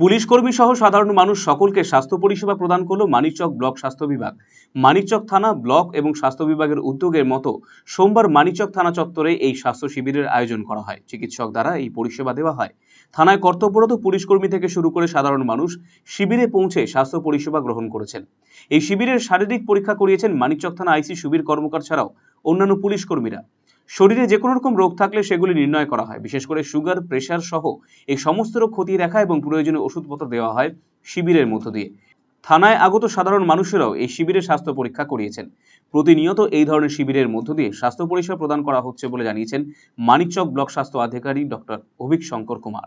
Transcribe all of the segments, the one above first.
Police কর্মী সহ সাধারণ মানুষ সকলকে স্বাস্থ্য পরিষেবা প্রদান করল মানিকচক ব্লক স্বাস্থ্য বিভাগ। মানিকচক থানা ব্লক এবং স্বাস্থ্য বিভাগের উদ্যোগের মতো সোমবার মানিকচক থানা চত্বরে এই স্বাস্থ্য শিবিরের আয়োজন করা হয়। চিকিৎসক দ্বারা এই পরিষেবা দেওয়া হয়। থানায় কর্তব্যরত পুলিশ কর্মী থেকে শুরু করে সাধারণ মানুষ শিবিরে পৌঁছে স্বাস্থ্য পরিষেবা গ্রহণ করেছেন। এই শিবিরের শারীরিক পরীক্ষা করিয়েছেন মানিকচক থানা আইসি শিবির কর্মকার ছাড়াও অন্যান্য পুলিশ কর্মীরা। শরীরে যে কোনো রকম রোগ থাকলে সেগুলি নির্ণয় করা হয়। বিশেষ করে সুগার, প্রেশার সহ এই সমস্ত রোগ খতিয়ে দেখা এবং প্রয়োজনীয় ওষুধপত্র দেওয়া হয় শিবিরের মধ্য দিয়ে। থানায় আগত সাধারণ মানুষেরাও এই শিবিরে স্বাস্থ্য পরীক্ষা করিয়েছেন। প্রতিনিয়ত এই ধরনের শিবিরের মধ্য দিয়ে স্বাস্থ্য পরিষেবা প্রদান করা হচ্ছে বলে জানিয়েছেন মানিকচক ব্লক স্বাস্থ্য আধিকারিক ডক্টর অভিক শঙ্কর কুমার।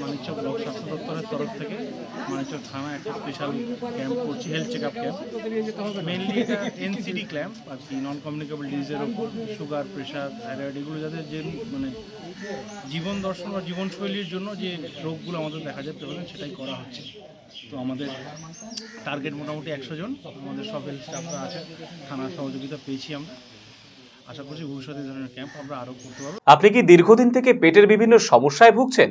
মানিকচক ব্লক স্বাস্থ্য দপ্তরের তরফ থেকে মানিকচক থানা একটা স্পেশাল ক্যাম্প করছি health check up camp mainly এটা এনসিডি ক্যাম্প আর কি নন কমিউনিকেবল ডিজিজের ওপর সুগার প্রেশার থাইরয়েড এগুলো যাদের যে মানে জীবন দর্শন বা জীবনশৈলীর জন্য যে রোগগুলো আমাদের দেখা যায় প্রেভালেন্ট সেটাই করা হচ্ছে। তো আমাদের টার্গেট মোটামুটি একশো জন, আমাদের সব হেলথ স্টাফরা আছে, থানার সহযোগিতা পেয়েছি আমরা। আশা ধরনের ক্যাম্প আমরা করতে পারব। আপনি কি দীর্ঘদিন থেকে পেটের বিভিন্ন সমস্যায় ভুগছেন?